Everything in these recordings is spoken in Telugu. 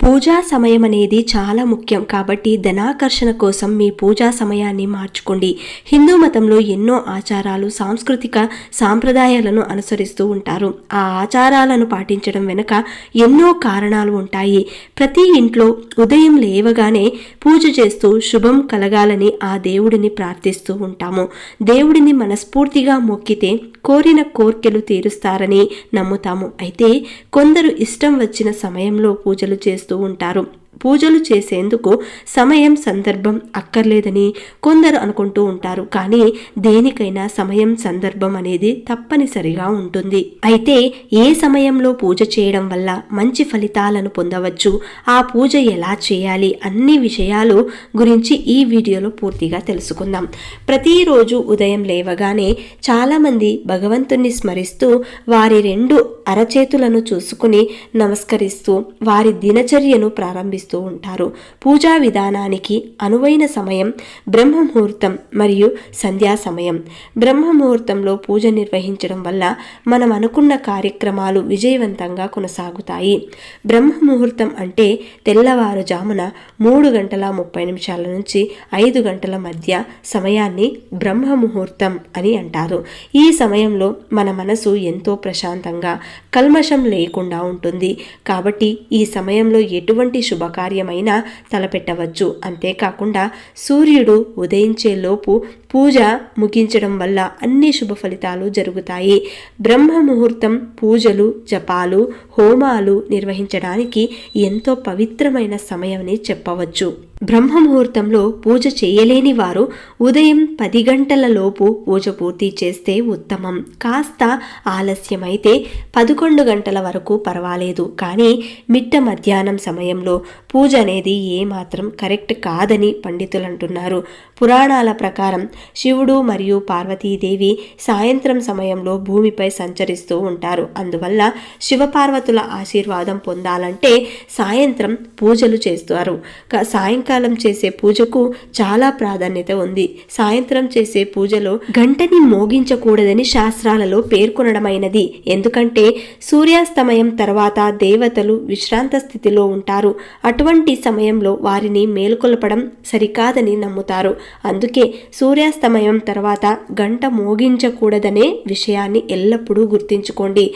పూజా సమయం అనేది చాలా ముఖ్యం కాబట్టి ధనాకర్షణ కోసం మీ పూజా సమయాన్ని మార్చుకోండి. హిందూ మతంలో ఎన్నో ఆచారాలు సాంస్కృతిక సాంప్రదాయాలను అనుసరిస్తూ ఉంటారు. ఆ ఆచారాలను పాటించడం వెనుక ఎన్నో కారణాలు ఉంటాయి. ప్రతి ఇంట్లో ఉదయం లేవగానే పూజ చేస్తూ శుభం కలగాలని ఆ దేవుడిని ప్రార్థిస్తూ ఉంటాము. దేవుడిని మనస్ఫూర్తిగా మొక్కితే కోరిన కోర్కెలు తీరుస్తారని నమ్ముతాము. అయితే కొందరు ఇష్టం వచ్చిన సమయంలో పూజలు చేస్తూ ఉంటారు పూజలు చేసేందుకు సమయం సందర్భం అక్కర్లేదని కొందరు అనుకుంటూ ఉంటారు. కానీ దేనికైనా సమయం సందర్భం అనేది తప్పనిసరిగా ఉంటుంది. అయితే ఏ సమయంలో పూజ చేయడం వల్ల మంచి ఫలితాలను పొందవచ్చు? ఆ పూజ ఎలా చేయాలి? అన్ని విషయాలు గురించి ఈ వీడియోలో పూర్తిగా తెలుసుకుందాం. ప్రతిరోజు ఉదయం లేవగానే చాలామంది భగవంతుణ్ణి స్మరిస్తూ వారి రెండు అరచేతులను చూసుకుని నమస్కరిస్తూ వారి దినచర్యను ప్రారంభిస్తూ ఉంటారు. పూజా విధానానికి అనువైన సమయం బ్రహ్మముహూర్తం మరియు సంధ్యా సమయం. బ్రహ్మముహూర్తంలో పూజ నిర్వహించడం వల్ల మనం అనుకున్న కార్యక్రమాలు విజయవంతంగా కొనసాగుతాయి. బ్రహ్మముహూర్తం అంటే తెల్లవారుజామున మూడు గంటల ముప్పై నిమిషాల నుంచి ఐదు గంటల మధ్య సమయాన్ని బ్రహ్మముహూర్తం అని అంటారు. ఈ సమయంలో మన మనసు ఎంతో ప్రశాంతంగా కల్మషం లేకుండా ఉంటుంది. కాబట్టి ఈ సమయంలో ఎటువంటి శుభకార్యమైనా తలపెట్టవచ్చు. అంతేకాకుండా సూర్యుడు ఉదయించే లోపు పూజ ముగించడం వల్ల అన్ని శుభ ఫలితాలు జరుగుతాయి. బ్రహ్మ ముహూర్తం పూజలు జపాలు హోమాలు నిర్వహించడానికి ఎంతో పవిత్రమైన సమయమని చెప్పవచ్చు. బ్రహ్మ ముహూర్తంలో పూజ చేయలేని వారు ఉదయం పది గంటలలోపు పూజ పూర్తి చేస్తే ఉత్తమం. కాస్త ఆలస్యమైతే పదకొండు గంటల వరకు పర్వాలేదు. కానీ మిట్ట మధ్యాహ్నం సమయంలో పూజ అనేది ఏమాత్రం కరెక్ట్ కాదని పండితులు అంటున్నారు పురాణాల ప్రకారం శివుడు మరియు పార్వతీదేవి సాయంత్రం సమయంలో భూమిపై సంచరిస్తూ ఉంటారు. అందువల్ల శివపార్వతుల ఆశీర్వాదం పొందాలంటే సాయంత్రం పూజలు చేస్తారు. సాయం సాయంకాలం చేసే పూజకు చాలా ప్రాధాన్యత ఉంది. సాయంత్రం చేసే పూజలో గంటని మోగించకూడదని శాస్త్రాలలో పేర్కొనడమైనది. ఎందుకంటే సూర్యాస్తమయం తర్వాత దేవతలు విశ్రాంత స్థితిలో ఉంటారు. అటువంటి సమయంలో వారిని మేలుకొల్పడం సరికాదని నమ్ముతారు. అందుకే సూర్యాస్తమయం తర్వాత గంట మోగించకూడదనే విషయాన్ని ఎల్లప్పుడూ గుర్తుంచుకోండి.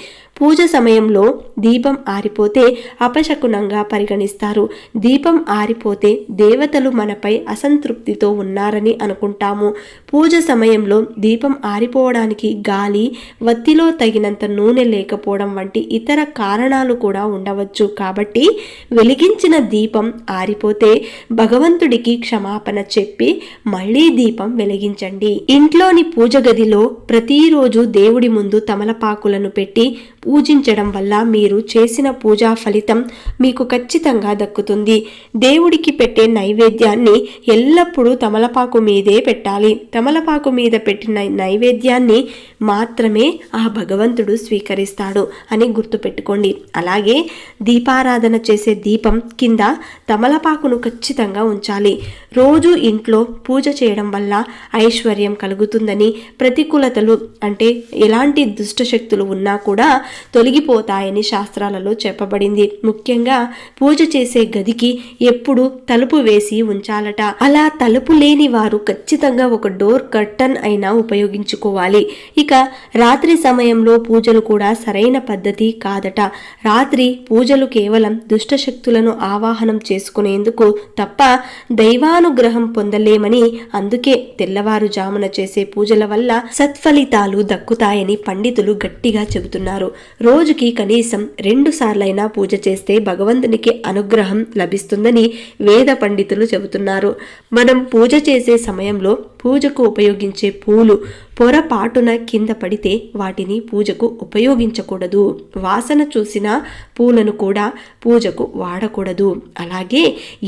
పూజ సమయంలో దీపం ఆరిపోతే అపశకునంగా పరిగణిస్తారు. దీపం ఆరిపోతే దేవతలు మనపై అసంతృప్తితో ఉన్నారని అనుకుంటాము. పూజ సమయంలో దీపం ఆరిపోవడానికి గాలి వత్తిలో తగినంత నూనె లేకపోవడం వంటి ఇతర కారణాలు కూడా ఉండవచ్చు. కాబట్టి వెలిగించిన దీపం ఆరిపోతే భగవంతుడికి క్షమాపణ చెప్పి మళ్ళీ దీపం వెలిగించండి. ఇంట్లోని పూజ గదిలో ప్రతిరోజు దేవుడి ముందు తమలపాకులను పెట్టి పూజించడం వల్ల మీరు చేసిన పూజా ఫలితం మీకు ఖచ్చితంగా దక్కుతుంది. దేవుడికి పెట్టే నైవేద్యాన్ని ఎల్లప్పుడూ తమలపాకు మీదే పెట్టాలి. తమలపాకు మీద పెట్టిన నైవేద్యాన్ని మాత్రమే ఆ భగవంతుడు స్వీకరిస్తాడు అని గుర్తుపెట్టుకోండి. అలాగే దీపారాధన చేసే దీపం కింద తమలపాకును ఖచ్చితంగా ఉంచాలి. రోజు ఇంట్లో పూజ చేయడం వల్ల ఐశ్వర్యం కలుగుతుందని ప్రతికూలతలు అంటే ఎలాంటి దుష్టశక్తులు ఉన్నా కూడా తొలగిపోతాయని శాస్త్రాలలో చెప్పబడింది. ముఖ్యంగా పూజ చేసే గదికి ఎప్పుడు తలుపు వేసి ఉంచాలట. అలా తలుపు లేని వారు ఖచ్చితంగా ఒక డోర్ కర్టన్ అయినా ఉపయోగించుకోవాలి. ఇక రాత్రి సమయంలో పూజలు కూడా సరైన పద్ధతి కాదట. రాత్రి పూజలు కేవలం దుష్టశక్తులను ఆవాహనం చేసుకునేందుకు తప్ప దైవానుగ్రహం పొందలేమని అందుకే తెల్లవారుజామున చేసే పూజల వల్ల సత్ఫలితాలు దక్కుతాయని పండితులు గట్టిగా చెబుతున్నారు. రోజుకి కనీసం రెండు సార్లైనా పూజ చేస్తే భగవంతునికి అనుగ్రహం లభిస్తుందని వేద పండితులు చెబుతున్నారు. మనం పూజ చేసే సమయంలో పూజకు ఉపయోగించే పూలు పొరపాటున కింద పడితే వాటిని పూజకు ఉపయోగించకూడదు. వాసన చూసిన పూలను కూడా పూజకు వాడకూడదు. అలాగే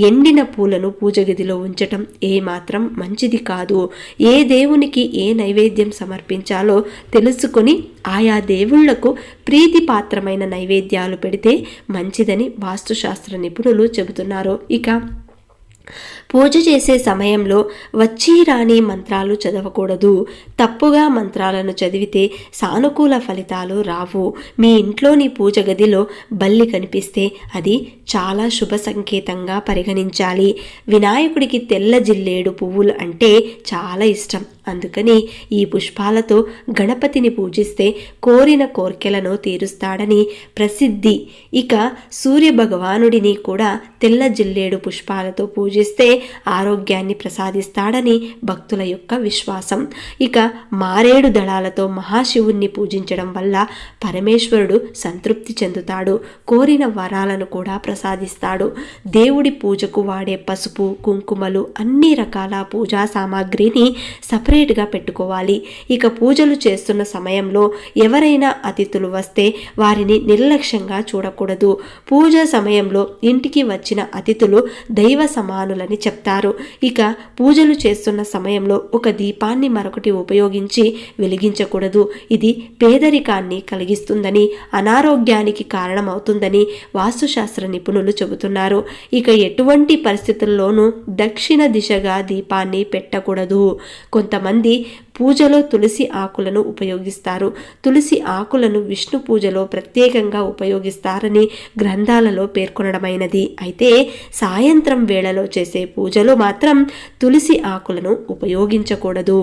ఎండిన పూలను పూజ గదిలో ఉంచటం ఏమాత్రం మంచిది కాదు. ఏ దేవునికి ఏ నైవేద్యం సమర్పించాలో తెలుసుకొని ఆయా దేవుళ్ళకు ప్రీతిపాత్రమైన నైవేద్యాలు పెడితే మంచిదని వాస్తుశాస్త్ర నిపుణులు చెబుతున్నారు. ఇక పూజ చేసే సమయంలో వచ్చి రాని మంత్రాలు చదవకూడదు. తప్పుగా మంత్రాలను చదివితే సానుకూల ఫలితాలు రావు. మీ ఇంట్లోని పూజ గదిలో బల్లి కనిపిస్తే అది చాలా శుభ సంకేతంగా పరిగణించాలి. వినాయకుడికి తెల్ల జిల్లేడు పువ్వులు అంటే చాలా ఇష్టం. అందుకని ఈ పుష్పాలతో గణపతిని పూజిస్తే కోరిన కోర్కెలను తీరుస్తాడని ప్రసిద్ధి. ఇక సూర్య భగవానుడిని కూడా తెల్ల జిల్లేడు పుష్పాలతో పూజిస్తే ఆరోగ్యాన్ని ప్రసాదిస్తాడని భక్తుల యొక్క విశ్వాసం. ఇక మారేడు దళాలతో మహాశివుణ్ణి పూజించడం వల్ల పరమేశ్వరుడు సంతృప్తి చెందుతాడు. కోరిన వరాలను కూడా ప్రసాదిస్తాడు. దేవుడి పూజకు వాడే పసుపు కుంకుమలు అన్ని రకాల పూజా సామాగ్రిని సపరేట్గా పెట్టుకోవాలి. ఇక పూజలు చేస్తున్న సమయంలో ఎవరైనా అతిథులు వస్తే వారిని నిర్లక్ష్యంగా చూడకూడదు. పూజ సమయంలో ఇంటికి వచ్చిన అతిథులు దైవ సమానులని చెప్తారు. ఇక పూజలు చేస్తున్న సమయంలో ఒక దీపాన్ని మరొకటి ఉపయోగించి వెలిగించకూడదు. ఇది పేదరికాన్ని కలిగిస్తుందని అనారోగ్యానికి కారణమవుతుందని వాస్తుశాస్త్ర నిపుణులు చెబుతున్నారు. ఇక ఎటువంటి పరిస్థితుల్లోనూ దక్షిణ దిశగా దీపాన్ని పెట్టకూడదు. కొంతమంది పూజలో తులసి ఆకులను ఉపయోగిస్తారు. తులసి ఆకులను విష్ణు పూజలో ప్రత్యేకంగా ఉపయోగిస్తారని గ్రంథాలలో పేర్కొనడమైనది. అయితే సాయంత్రం వేళలో చేసే పూజలో మాత్రం తులసి ఆకులను ఉపయోగించకూడదు.